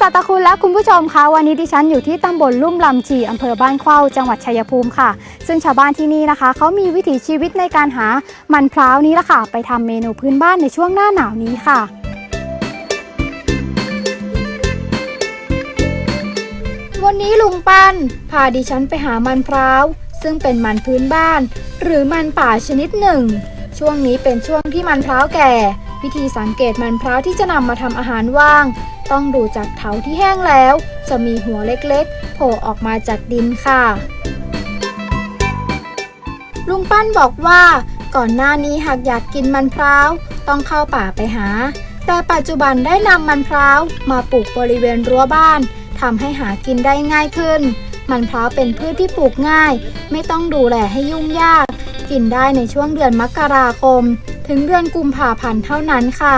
สัตคุณและคุณผู้ชมคะวันนี้ดิฉันอยู่ที่ตำบลลุ่มลำชีอำเภอบ้านเข้าจังหวัดชัยภูมิค่ะ ซึ่งชาวบ้านที่นี่นะคะเขามีวิถีชีวิตในการหามันพร้าวนี้ละค่ะ ไปทำเมนูพื้นบ้านในช่วงหน้าหนาวนี้ค่ะ วันนี้ลุงปั้นพาดิฉันไปหามันพร้าวซึ่งเป็นมันพื้นบ้าน หรือมันป่าชนิดหนึ่ง ช่วงนี้เป็นช่วงที่มันพร้าวแก่ วิธีสังเกตมันพร้าวที่จะนำมาทำอาหารว่าง ต้องดูจากเถาที่แห้งแล้ว จะมีหัวเล็กๆโผล่ออกมาจากดินค่ะ ลุงปั้นบอกว่า ก่อนหน้านี้หากอยากกินมันพร้าวต้องเข้าป่าไปหา แต่ปัจจุบันได้นำมันพร้าวมาปลูกบริเวณรั้วบ้านทำให้หากินได้ง่ายขึ้น มันพร้าวเป็นพืชที่ปลูกง่าย ไม่ต้องดูแลให้ยุ่งยาก กินได้ในช่วงเดือนมกราคม ถึงเดือนกุมภาพันธ์เท่านั้นค่ะ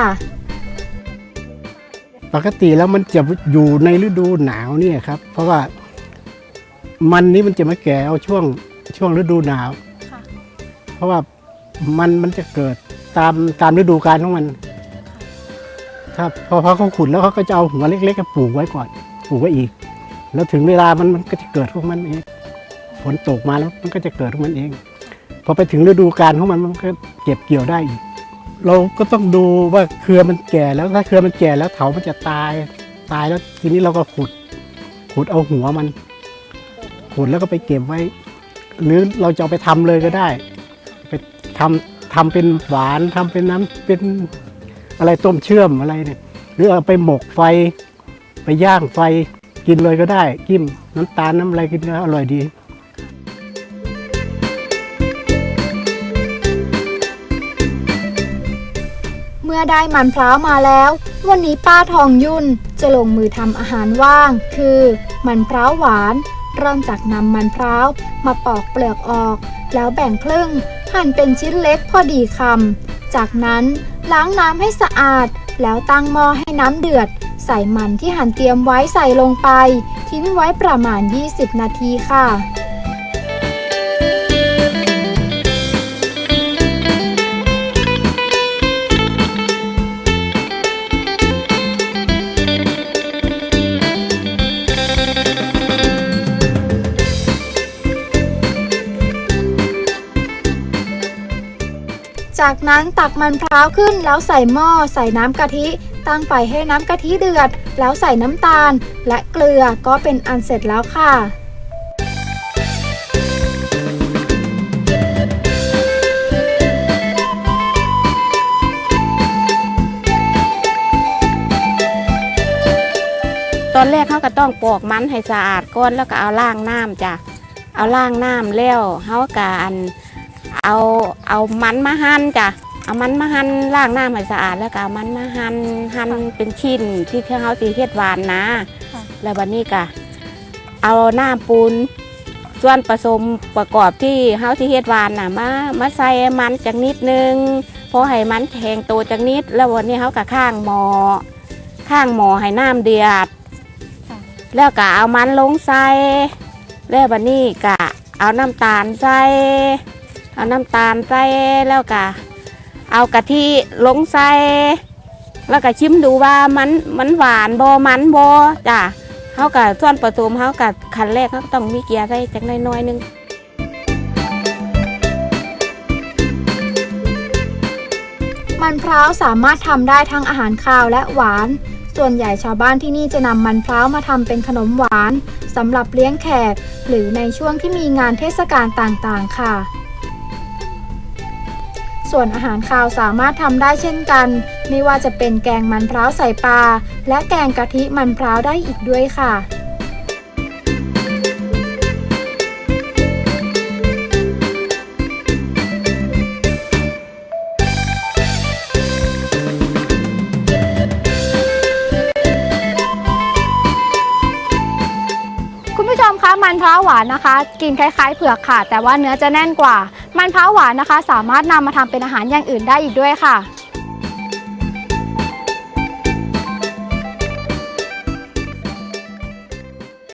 ปกติแล้วมันจะอยู่ในฤดูหนาวเนี่ยครับ เพราะว่ามันนี้มันจะมาแก่เอาช่วงช่วงฤดูหนาวค่ะเพราะว่ามันมันจะเกิดตามตามฤดูกาลของมันถ้าพอพอเขาขุดแล้วเขาก็จะเอาหัวเล็กๆก็ปลูกไว้ก่อนปลูกไว้อีก แล้วถึงเวลามันมันก็จะเกิดของมันเองฝนตกมาแล้วมันก็จะเกิดของมันเอง พอไปถึงฤดูกาลของมันมันก็เก็บเกี่ยวได้อีก เราก็ต้องดูว่าเครือมันแก่แล้วถ้าเครือมันแก่แล้วเถามันจะตายตายแล้วทีนี้เราก็ขุดขุดเอาหัวมัน ขุดแล้วก็ไปเก็บไว้ หรือเราจะเอาไปทำเลยก็ได้ ไปทำทำเป็นหวานทำเป็นน้ำเป็นอะไรต้มเชื่อมอะไรเนี่ย หรือเอาไปหมกไฟ ไปย่างไฟกินเลยก็ได้กิ้มน้ำตาลน้ำอะไรกินแล้วอร่อยดี เมื่อได้มันพร้าวมาแล้ว วันนี้ป้าทองยุ่นจะลงมือทำอาหารว่าง คือ มันพร้าวหวาน เริ่มจากนำมันพร้าวมาปอกเปลือกออก แล้วแบ่งครึ่งหั่นเป็นชิ้นเล็กพอดีคำจากนั้นล้างน้ำให้สะอาด แล้วตั้งหม้อให้น้ำเดือด ใส่มันที่หั่นเตรียมไว้ใส่ลงไป ทิ้งไว้ประมาณ 20 นาทีค่ะ จากนั้นตักมันพร้าวขึ้นแล้วใส่หม้อใส่น้ำกะทิ ตั้งไฟให้น้ำกะทิเดือด แล้วใส่น้ำตาล และเกลือก็เป็นอันเสร็จแล้วค่ะตอนแรกเขาก็ต้องปอกมันให้สะอาดก่อนแล้วก็เอาล่างน้ำจ้ะ เอาล่างน้ำแล้วเขาก็อัน เอาเอามันมาหั่นจ้ะเอามันมาหั่นล่างน้ำให้สะอาดแล้วก็เอามันมาหั่นหั่นเป็นชิ้นที่เขาตีเฮ็ดหวานนะ ค่ะ แล้ววันนี้ก็เอาน้ำปูนส่วนผสมประกอบที่เฮาที่เฮ็ดหวานน่ะมามาใส่มันจักนิดนึงพอให้มันแข็งตัวจักนิด แล้ววันนี้เขาก็ข้างหมอข้างหมอให้น้ำเดือดแล้วก็เอามันลงใส่แล้วบันนี้ก็เอาน้ำตาลใส่ เอาน้ำตาลใส่แล้วก็เอากะทิลงใส่แล้วก็ชิมดูว่ามันมันหวานบ่มันบ่จ้ะเขากับส่วนผสมเขากับขั้นแรกเขาก็ต้องมีเกลือใส่จักน้อยๆนึงมันพร้าวสามารถทำได้ทั้งอาหารคาวและหวาน ส่วนใหญ่ชาวบ้านที่นี่จะนำมันพร้าวมาทำเป็นขนมหวานสำหรับเลี้ยงแขก หรือในช่วงที่มีงานเทศกาลต่างๆ ค่ะ ส่วนอาหารคาวสามารถทำได้เช่นกัน ไม่ว่าจะเป็นแกงมันพร้าวใส่ปลาและแกงกะทิมันพร้าวได้อีกด้วยค่ะ มคะมันพร้าวหวานนะคะกินคล้ายๆ เผือกค่ะ แต่ว่าเนื้อจะแน่นกว่า มันพร้าวหวานนะคะ สามารถนำมาทำเป็นอาหารอย่างอื่นได้อีกด้วยค่ะ